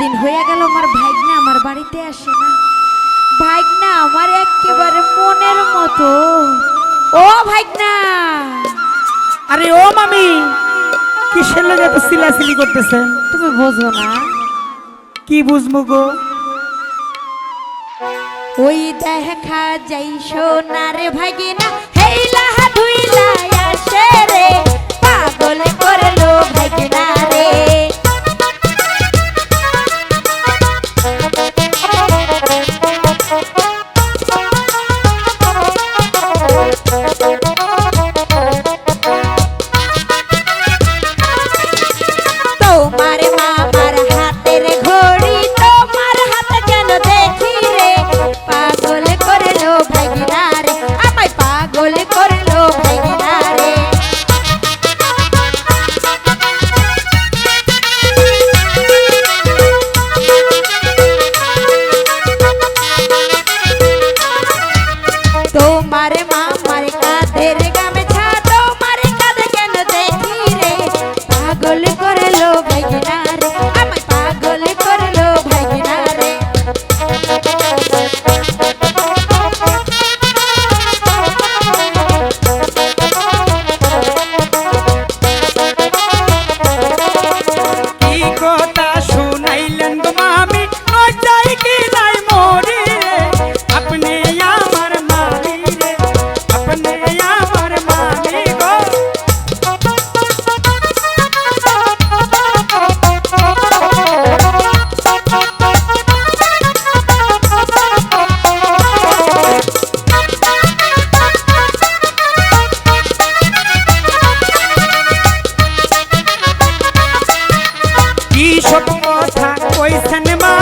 দিন হয়ে গেল আমার ভাইগনা আমার বাড়িতে আসে না। ভাইগনা আমার একেবারে মনের মতো। ও ভাইগনা! আরে ও মামি কিসের লোক এত সিলাসিলি করতেছেন তুমি বোঝো না। কি বুঝব গো? ওই দেখা যাই সোনার ভাগিনা হেইলা ধুইলা আসে রে। পাগল করল ভাগিনা Pakistan, the